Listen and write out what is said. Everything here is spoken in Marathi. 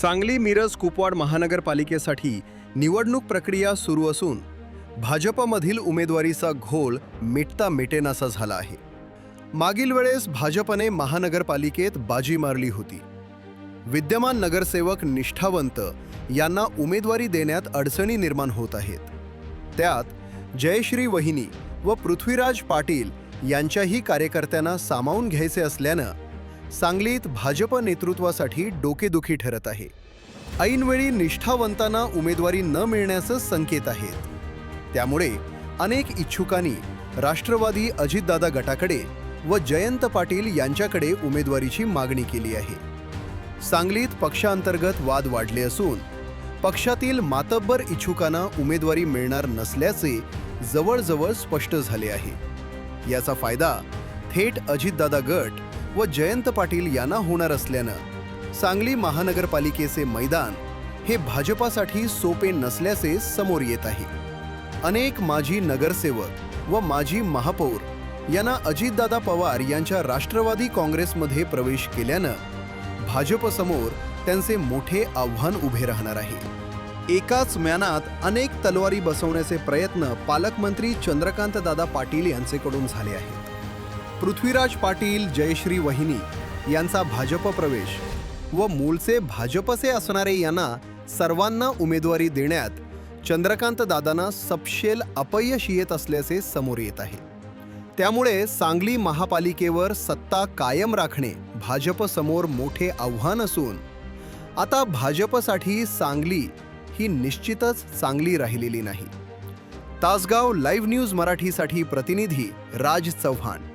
सांगली मिरज कुपवाड महानगरपालिकेसाठी निवडणूक प्रक्रिया सुरू असून भाजपमधील उमेदवारीचा घोळ मिटता मिटेनासा झाला आहे. मागील वेळेस भाजपने महानगरपालिकेत बाजी मारली होती. विद्यमान नगरसेवक निष्ठावंत यांना उमेदवारी देण्यात अडचणी निर्माण होत आहेत. त्यात जयश्री वहिनी व पृथ्वीराज पाटील यांच्याही कार्यकर्त्यांना सामावून घ्यायचे असल्यानं सांगलीत भाजप नेतृत्वासाठी डोकेदुखी ठरत आहे. ऐनवेळी निष्ठावंतांना उमेदवारी न मिळण्याचं संकेत आहेत. त्यामुळे अनेक इच्छुकांनी राष्ट्रवादी अजितदादा गटाकडे व जयंत पाटील यांच्याकडे उमेदवारीची मागणी केली आहे. सांगलीत पक्षांतर्गत वाद वाढले असून पक्षातील मातब्बर इच्छुकांना उमेदवारी मिळणार नसल्याचे जवळजवळ स्पष्ट झाले आहे. याचा फायदा थेट अजितदादा गट व जयंत पाटील यांना होणार असल्यानं सांगली महानगरपालिकेचे मैदान हे भाजपासाठी सोपे नसल्याचे समोर येत आहे. अनेक माजी नगरसेवक व माजी महापौर यांना अजितदादा पवार यांच्या राष्ट्रवादी काँग्रेसमध्ये प्रवेश केल्यानं भाजपसमोर त्यांचे मोठे आव्हान उभे राहणार आहे. एकाच म्यानात अनेक तलवारी बसवण्याचे प्रयत्न पालकमंत्री चंद्रकांतदादा पाटील यांचेकडून झाले आहेत. पृथ्वीराज पाटील जयश्री वहिनी यांचा भाजप प्रवेश व मूळचे भाजपचे असणारे यांना सर्वांना उमेदवारी देण्यात चंद्रकांत दादांना सपशेल अपयश येत असल्याचे समोर येत आहे. त्यामुळे सांगली महापालिकेवर सत्ता कायम राखणे भाजपसमोर मोठे आव्हान असून आता भाजपसाठी सांगली ही निश्चितच चांगली राहिलेली नाही. तासगाव लाईव्ह न्यूज मराठीसाठी प्रतिनिधी राज चव्हाण.